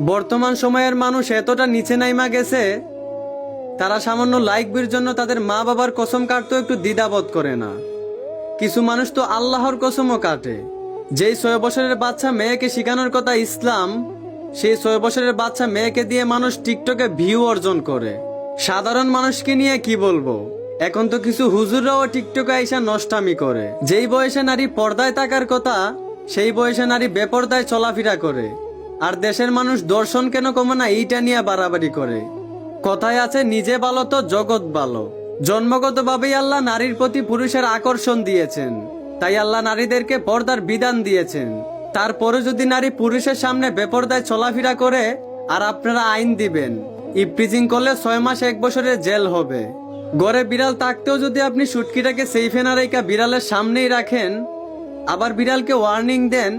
বর্তমান সময়ের মানুষ এতটা নিচে নাইমা গেছে, তারা সামান্য লাইক বির জন্য তাদের মা বাবার কসম কাটতেও একটু দ্বিধাবোধ করে না। কিছু মানুষ তো আল্লাহর কসমও কাটে। যেই ছয় বছরের বাচ্চা মেয়েকে শেখানোর কথা ইসলাম, সেই ছয় বছরের বাচ্চা মেয়েকে দিয়ে মানুষ টিকটকে ভিউ অর্জন করে। সাধারণ মানুষকে নিয়ে কি বলব? এখন তো কিছু হুজুররাও টিকটকে আইসা নষ্টামি করে। যেই বয়সে নারী পর্দায় থাকার কথা, সেই বয়সে নারী বেপর্দায় চলাফেরা করে। আর দেশের মানুষ দর্শন কেন কমে না, এইটা নিয়ে বাড়াবাড়ি করে। কথায় আছে, নিজে ভালো তো জগৎ ভালো। জন্মগতভাবেই আল্লাহ নারীর প্রতি পুরুষের আকর্ষণ দিয়েছেন। তাই আল্লাহ নারীদেরকে পর্দার বিধান দিয়েছেন। তারপরে যদি নারী পুরুষের সামনে বেপর্দায় চলাফেরা করে, আর আপনারা আইন দিবেন। ইপ্রিজিং করলে ছয় মাস এক বছরের জেল হবে। গড়ে বিড়াল থাকতেও যদি আপনি সুটকিটাকে সেইফে না রেখা বিড়ালের সামনেই রাখেন, আবার বিড়ালকে ওয়ার্নিং দেন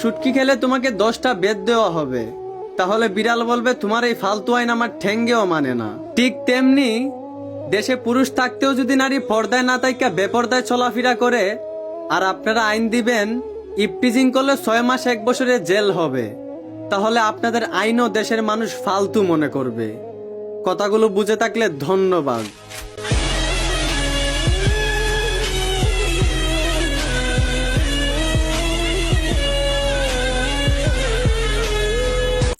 সুটকি খেলে তোমাকে দশটা বেদ দেওয়া হবে। তাহলে বিড়াল বলবে, তোমার এই ফালতু আইন আমার ঠেঙ্গেও মানে না। ঠিক তেমনি দেশে পুরুষ থাকতেও যদি নারী পর্দায় না তাইকা বেপর্দায় চলাফেরা করে, আর আপনারা আইন দিবেন, ইপটিজিং করলে ছয় মাস এক বছরে জেল হবে। তাহলে আপনাদের আইনও দেশের মানুষ ফালতু মনে করবে। কথাগুলো বুঝে থাকলে ধন্যবাদ।